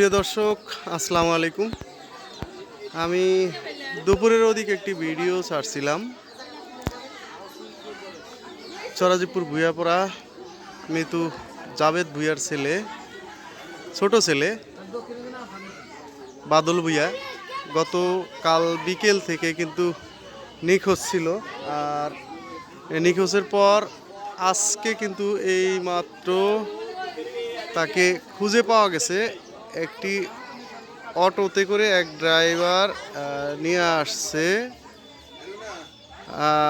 প্রিয় দর্শক, আসসালামু আলাইকুম। আমি দুপুরের ওদিক একটি ভিডিও ছাড়ছিলাম। চরাজিপুর ভুইয়াপড়া, মিতু জাভেদ ভুইয়ার ছেলে, ছোট ছেলে, বাদল ভুইয়া, গতকাল বিকেল থেকে কিন্তু নিখোঁজ ছিল। আর নিখোঁজের পর আজকে কিন্তু এই মাত্র তাকে খুঁজে পাওয়া গেছে একটি অটোতে করে এক ড্রাইভার নিয়ে আসছে।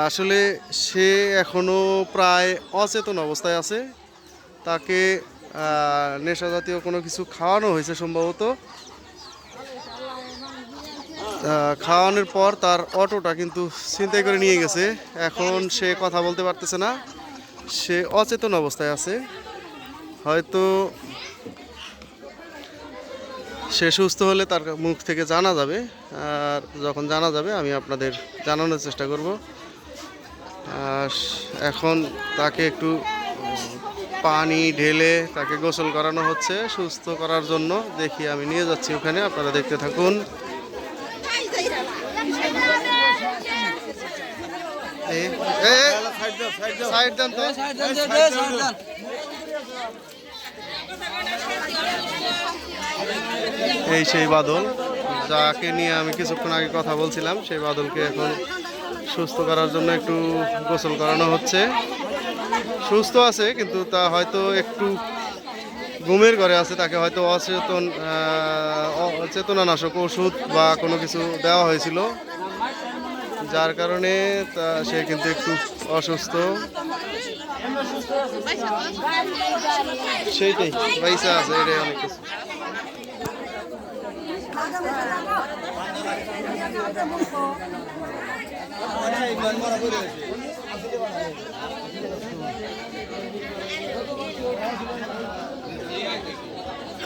আসলে সে এখনও প্রায় অচেতন অবস্থায় আছে। তাকে নেশা জাতীয় কোনো কিছু খাওয়ানো হয়েছে সম্ভবত। খাওয়ানোর পর তার অটোটা কিন্তু ছিনতাই করে নিয়ে গেছে। এখন সে কথা বলতে পারতেছে না। সে অচেতন অবস্থায় আছে। হয়তো সে সুস্থ হলে তার মুখ থেকে জানা যাবে। আর যখন জানা যাবে, আমি আপনাদের জানানোর চেষ্টা করব। আর এখন তাকে একটু পানি ঢেলে তাকে গোসল করানো হচ্ছে সুস্থ করার জন্য। দেখি আমি নিয়ে যাচ্ছি ওখানে, আপনারা দেখতে থাকুন। সাইড এই সেই বাদল, যাকে নিয়ে আমি কিছুক্ষণ আগে কথা বলছিলাম, সেই বাদলকে এখন সুস্থ করার জন্য একটু গোসল করানো হচ্ছে। সুস্থ আছে, কিন্তু তা হয়তো একটু ঘুমের ঘরে আছে, তাকে হয়তো অচেতন চেতনানাশক ওষুধ বা কোনো কিছু দেওয়া হয়েছিল। যার কারণে তা সে কিন্তু একটু অসুস্থ। সেইটাই, পয়সা আছে, এটাই অনেক কিছু।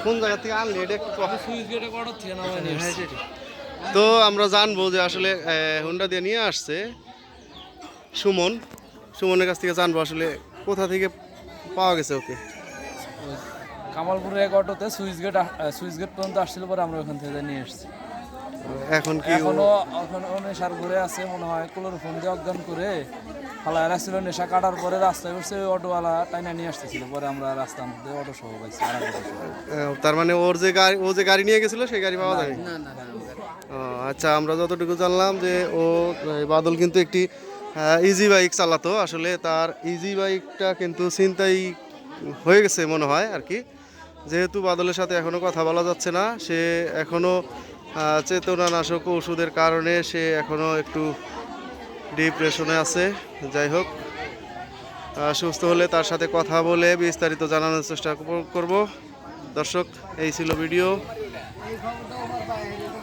কোন জায়গা থেকে আনলি এটা একটু সুইচ গেটে কটা থেকে নামাই তো আমরা জানব যে আসলে হুন্ডা দিয়ে নিয়ে আসছে সুমন। সুমনের কাছ থেকে জানব আসলে কোথা থেকে পাওয়া গেছে ওকে। কামালপুরে এক অটোতে সুইচ গেট সুইচ গেট পর্যন্ত আসছিল পরে আমরা ওখান থেকে নিয়ে এসেছি। এখন কি এখনও এখনও নেশার ঘুরে আছে মনে হয় কোলোর ফোন দিয়ে অজ্ঞান করে ফালায় রাখছিল নেশা কাটার পরে রাস্তায় বসে ওই অটোওয়ালা টাইনা নিয়ে আসতেছিল। পরে আমরা রাস্তার মধ্যে অটো সহ পাইছি তার মানে ওর যে গাড়ি ও যে গাড়ি নিয়ে গেছিল সেই গাড়ি পাওয়া যায়নি? না না না ও, আচ্ছা আমরা যতটুকু জানলাম যে ও বাদল কিন্তু একটি ইজি বাইক চালাতো। আসলে তার ইজি বাইকটা কিন্তু চিন্তাই হয়ে গেছে মনে হয় আর কি। যেহেতু বাদলের সাথে এখনও কথা বলা যাচ্ছে না, সে এখনও চেতনানাশক ওষুধের কারণে সে এখনও একটু ডিপ্রেশনে আছে। যাই হোক সুস্থ হলে তার সাথে কথা বলে বিস্তারিত জানানোর চেষ্টা করব। দর্শক, এই ছিল ভিডিও।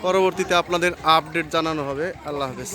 পরবর্তীতে আপনাদের আপডেট জানানো হবে। আল্লাহ হাফেজ।